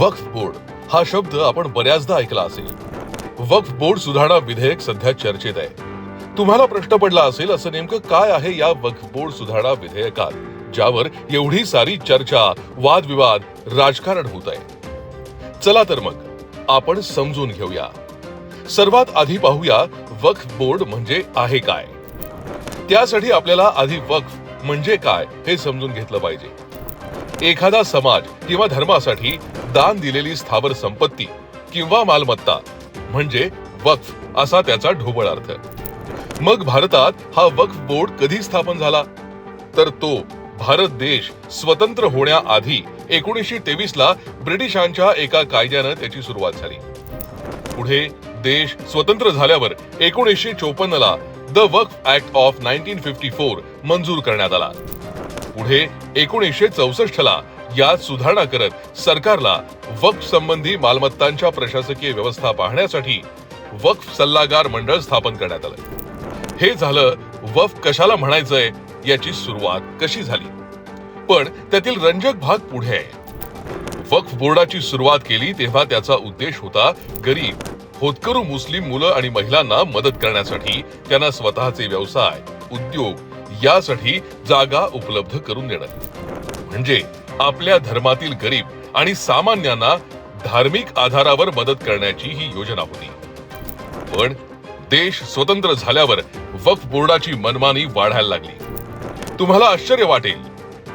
वक्फ board हा शब्द आपण बऱ्याचदा ऐकला असेल. वक्फ बोर्ड सुधारणा विधेयक सध्या चर्चेत आहे. तुम्हाला प्रश्न पडला असेल असं नेमकं काय आहे या वक्फ बोर्ड सुधारणा विधेयकात ज्यावर एवढी सारी चर्चा वादविवाद राजकारण होत आहे? चला तर मग आपण समजून घेऊया. सर्वात आधी पाहूया वक्फ बोर्ड म्हणजे आहे काय. त्यासाठी आपल्याला आधी वक्फ म्हणजे काय हे समजून घेतलं पाहिजे. एखादा समाज किंवा धर्मासाठी दान दिलेली स्थावर संपत्ती किंवा मालमत्ता म्हणजे वक्फ असा त्याचा ढोबळ अर्थ. मग भारतात हा वक्फ बोर्ड कधी स्थापन झाला? तर तो भारत देश स्वतंत्र होण्याआधी एकोणीसशे तेवीस ला ब्रिटिशांच्या एका कायद्यानं त्याची सुरुवात झाली. पुढे देश स्वतंत्र झाल्यावर एकोणीसशे चोपन्न ला the Waqf act of nineteen fifty four मंजूर करण्यात आला. पुढे एकोणीसशे चौसष्ट ला यात सुधारणा करत सरकारला वक्फ संबंधी मालमत्तांच्या प्रशासकीय व्यवस्था पाहण्यासाठी वक्फ सल्लागार मंडळ स्थापन करण्यात आलं. हे झालं वक्फ कशाला म्हणायचंय याची सुरुवात कशी झाली? पण त्यातील रंजक भाग पुढे आहे. वक्फ बोर्डाची सुरुवात केली तेव्हा त्याचा उद्देश होता गरीब होतकरू मुस्लिम मुलं आणि महिलांना मदत करण्यासाठी त्यांना स्वतःचे व्यवसाय उद्योग यासाठी जागा उपलब्ध करून देणं. म्हणजे आपल्या धर्मातील गरीब आणि सामान्यांना धार्मिक आधारावर मदत करण्याची ही योजना होती. पण देश स्वतंत्र झाल्यावर वक्फ बोर्डाची मनमानी वाढायला लागली. तुम्हाला आश्चर्य वाटेल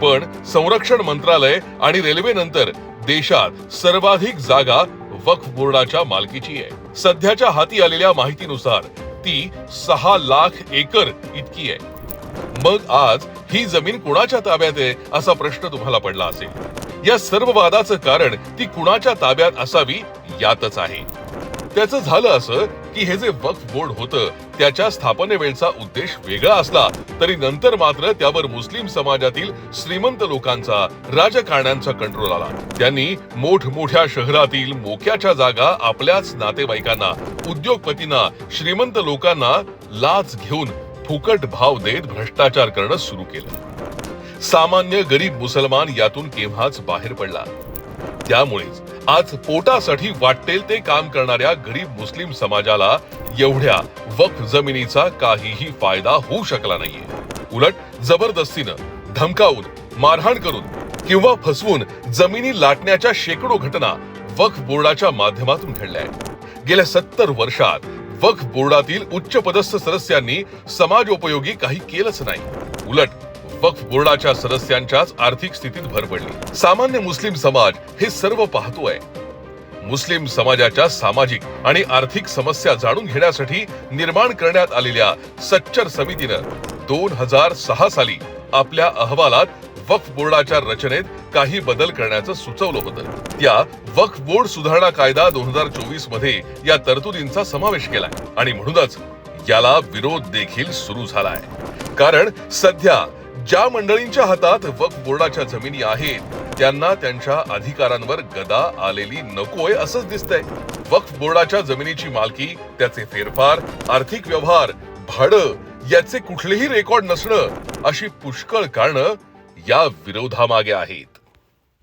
पण संरक्षण मंत्रालय आणि रेल्वे नंतर देशात सर्वाधिक जागा वक्फ बोर्डाच्या मालकीची आहे. सध्याच्या हाती आलेल्या माहितीनुसार ती सहा लाख एकर इतकी आहे. मग आज ही जमीन कुणाच्या ताब्यात आहे असा प्रश्न तुम्हाला पडला असेल. या सर्व वादाचं कारण ती कुणाच्या ताब्यात असावी यातच आहे. त्याचं झालं असं की हे जे वक्फ बोर्ड होतं त्याच्या स्थापनेवेळचा उद्देश वेगळा असला तरी नंतर मात्र त्यावर मुस्लिम समाजातील श्रीमंत लोकांचा राजकारण्यांचा कंट्रोल आला. त्यांनी मोठमोठ्या शहरातील मोक्याच्या जागा आपल्याच नातेवाईकांना उद्योगपतींना श्रीमंत लोकांना लाच घेऊन फुकट भाव देत भ्रष्टाचार करणं सुरू केलं. सामान्य गरीब मुसलमान यातून केव्हाच बाहेर पडला. त्यामुळेच आज पोटासाठी वाटेल ते काम करणाऱ्या गरीब मुस्लिम समाजाला एवढ्या वक्फ जमिनीचा काहीही फायदा होऊ शकला नाहीये. उलट जबरदस्तीनं धमकावून मारहाण करून किंवा फसवून जमिनी लाटण्याच्या शेकडो घटना वक्फ बोर्डाच्या माध्यमातून घडल्या आहेत. गेल्या सत्तर वर्षात वक्फ बोर्डातील उच्च पदस्थ सदस्यांनी समाजोपयोगी काही केलंच नाही. उलट वक्फ बोर्डाच्या सदस्यांच्याच आर्थिक स्थितीत भर पडली. सामान्य मुस्लिम समाज हे सर्व पाहतोय. मुस्लिम समाजाच्या सामाजिक आणि आर्थिक समस्या जाणून घेण्यासाठी निर्माण करण्यात आलेल्या सच्चर समितीनं दोन हजार सहा साली आपल्या अहवालात वक्फ बोर्डाच्या रचनेत काही बदल करण्याचं सुचवलं होतं. त्या वक्फ बोर्ड सुधारणा कायदा दोन हजार चोवीसमध्ये या तरतुदींचा समावेश केलाय आणि म्हणूनच याला विरोध देखील सुरू झालाय. कारण सध्या ज्या मंडळींच्या हातात वक्फ बोर्डाच्या जमिनी आहेत त्यांना त्यांच्या अधिकारांवर गदा आलेली नकोय असंच दिसतंय. वक्फ बोर्डाच्या जमिनीची मालकी त्याचे फेरफार आर्थिक व्यवहार भाडं याचे कुठलेही रेकॉर्ड नसणं अशी पुष्कळ कारणं या विरोधामागे आहेत.